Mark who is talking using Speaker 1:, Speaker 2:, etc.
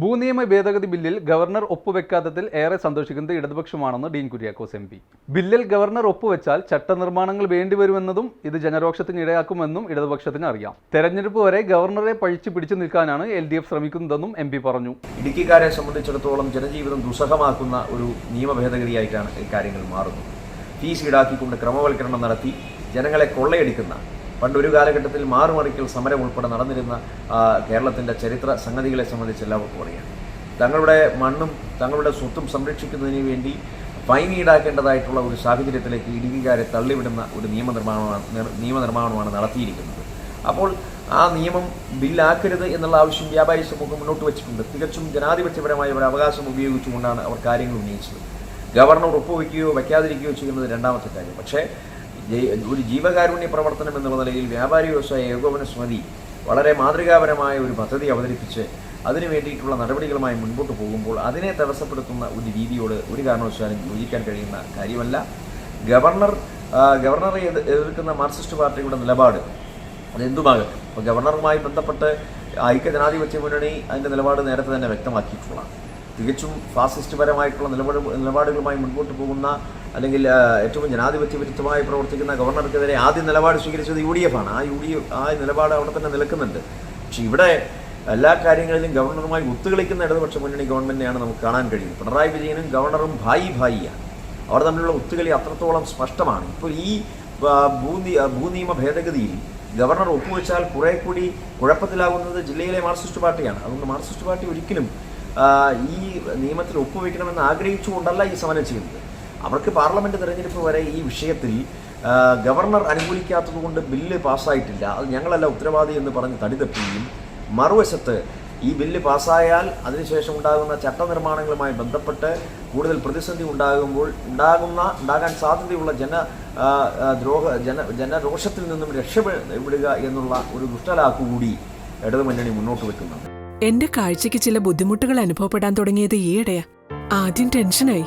Speaker 1: ഭൂനിയമ ഭേദഗതി ബില്ലിൽ ഗവർണർ ഒപ്പുവെക്കാത്തതിൽ ഏറെ സന്തോഷിക്കുന്നത് ഇടതുപക്ഷമാണെന്ന് ഡീൻ കുര്യാക്കോസ് എം പി. ബില്ലിൽ ഗവർണർ ഒപ്പുവെച്ചാൽ ചട്ടനിർമ്മാണങ്ങൾ വേണ്ടിവരുമെന്നതും ഇത് ജനരോക്ഷത്തിന് ഇടയാക്കുമെന്നും ഇടതുപക്ഷത്തിന് അറിയാം. തെരഞ്ഞെടുപ്പ് വരെ ഗവർണറെ പഴിച്ചു പിടിച്ചു നിൽക്കാനാണ് എൽ ഡി എഫ് ശ്രമിക്കുന്നതെന്നും എം പി പറഞ്ഞു.
Speaker 2: ഇടുക്കിക്കാരെ സംബന്ധിച്ചിടത്തോളം ജനജീവിതം ദുസ്സഹമാക്കുന്ന ഒരു നിയമ ഭേദഗതിയായിട്ടാണ് കാര്യങ്ങൾ മാറുന്നത്. ഫീസ് ഈടാക്കിക്കൊണ്ട് ക്രമവൽക്കരണം നടത്തി ജനങ്ങളെ കൊള്ളയടിക്കുന്ന പണ്ട് ഒരു കാലഘട്ടത്തിൽ മാറുമറിക്കൽ സമരം ഉൾപ്പെടെ നടന്നിരുന്ന കേരളത്തിന്റെ ചരിത്ര സംഗതികളെ സംബന്ധിച്ച് എല്ലാവർക്കും അറിയാം. തങ്ങളുടെ മണ്ണും തങ്ങളുടെ സ്വത്തും സംരക്ഷിക്കുന്നതിന് വേണ്ടി ഫൈൻ ഈടാക്കേണ്ടതായിട്ടുള്ള ഒരു സാഹചര്യത്തിലേക്ക് ഇടുക്കിക്കാരെ തള്ളിവിടുന്ന ഒരു നിയമനിർമ്മാണമാണ് നിയമനിർമ്മാണമാണ് നടത്തിയിരിക്കുന്നത്. അപ്പോൾ ആ നിയമം ബില്ലാക്കരുത് എന്നുള്ള ആവശ്യം വ്യാപാരി സമൂഹം മുന്നോട്ട് വെച്ചിട്ടുണ്ട്. തികച്ചും ജനാധിപത്യപരമായ ഒരു അവകാശം ഉപയോഗിച്ചുകൊണ്ടാണ് അവർ കാര്യങ്ങൾ ഉന്നയിച്ചത്. ഗവർണർ ഒപ്പുവെക്കുകയോ വയ്ക്കാതിരിക്കുകയോ ചെയ്യുന്നത് രണ്ടാമത്തെ കാര്യം. പക്ഷേ ഒരു ജീവകാരുണ്യ പ്രവർത്തനം എന്നുള്ള നിലയിൽ വ്യാപാരി വ്യവസായ ഏകോപന സമിതി വളരെ മാതൃകാപരമായ ഒരു പദ്ധതി അവതരിപ്പിച്ച് അതിനു വേണ്ടിയിട്ടുള്ള നടപടികളുമായി മുൻപോട്ട് പോകുമ്പോൾ അതിനെ തടസ്സപ്പെടുത്തുന്ന ഒരു രീതിയോട് ഒരു കാരണവശാലും യോജിക്കാൻ കഴിയുന്ന കാര്യമല്ല. ഗവർണർ ഗവർണറെ എതിർക്കുന്ന മാർക്സിസ്റ്റ് പാർട്ടിയുടെ നിലപാട് അതെന്തുമാകട്ടെ അപ്പോൾ ഗവർണറുമായി ബന്ധപ്പെട്ട് ഐക്യ ജനാധിപത്യ മുന്നണി അതിന്റെ നിലപാട് നേരത്തെ തന്നെ വ്യക്തമാക്കിയിട്ടുള്ളതാണ്. തികച്ചും ഫാസിസ്റ്റ് പരമായിട്ടുള്ള നിലപാട് നിലപാടുകളുമായി മുൻപോട്ട് പോകുന്ന അല്ലെങ്കിൽ ഏറ്റവും ജനാധിപത്യ വിരുദ്ധമായി പ്രവർത്തിക്കുന്ന ഗവർണർക്കെതിരെ ആദ്യ നിലപാട് സ്വീകരിച്ചത് യു ഡി എഫ് ആണ്. ആ യു ഡി എഫ് ആ നിലപാട് അവിടെ തന്നെ നിൽക്കുന്നുണ്ട് പക്ഷെ ഇവിടെ എല്ലാ കാര്യങ്ങളിലും ഗവർണറുമായി ഒത്തുകളിക്കുന്ന ഇടതുപക്ഷ മുന്നണി ഗവൺമെന്റിനെയാണ് നമുക്ക് കാണാൻ കഴിയുന്നത്. പിണറായി വിജയനും ഗവർണറും ഭായി ഭായിയാണ്. അവർ തമ്മിലുള്ള ഒത്തുകളി അത്രത്തോളം സ്പഷ്ടമാണ്. ഇപ്പോൾ ഈ ഭൂനി ഭൂനിയമ ഭേദഗതിയിൽ ഗവർണർ ഒപ്പുവെച്ചാൽ കുറെ കൂടി കുഴപ്പത്തിലാകുന്നത് ജില്ലയിലെ മാർക്സിസ്റ്റ് പാർട്ടിയാണ്. അതുകൊണ്ട് മാർക്സിസ്റ്റ് പാർട്ടി ഒരിക്കലും ഈ നിയമത്തിൽ ഒപ്പുവെക്കണമെന്ന് ആഗ്രഹിച്ചുകൊണ്ടല്ല ഈ സമരം ചെയ്യുന്നത്. അവർക്ക് പാർലമെന്റ് തെരഞ്ഞെടുപ്പ് വരെ ഈ വിഷയത്തിൽ ഗവർണർ അനുകൂലിക്കാത്തതുകൊണ്ട് ബില്ല് പാസ്സായിട്ടില്ല. അത് ഞങ്ങളല്ല ഉത്തരവാദി എന്ന് പറഞ്ഞ് തടിതപ്പുകയും മറുവശത്ത് ഈ ബില്ല് പാസ്സായാൽ അതിനുശേഷം ഉണ്ടാകുന്ന ചട്ടനിർമ്മാണങ്ങളുമായി ബന്ധപ്പെട്ട് കൂടുതൽ പ്രതിസന്ധി ഉണ്ടാകുമ്പോൾ ഉണ്ടാകുന്ന ഉണ്ടാകാൻ സാധ്യതയുള്ള ജന ദ്രോഹ ജന ജനരോഷത്തിൽ നിന്നും രക്ഷപ്പെടുക എന്നുള്ള ഒരു ദുഷ്ടലാക്കു കൂടി ഇടതുമുന്നണി മുന്നോട്ട് വെക്കുന്നുണ്ട്.
Speaker 3: എന്റെ കാഴ്ചയ്ക്ക് ചില ബുദ്ധിമുട്ടുകൾ അനുഭവപ്പെടാൻ തുടങ്ങിയത് ഈയിടെയാ. ആദ്യം ടെൻഷനായി.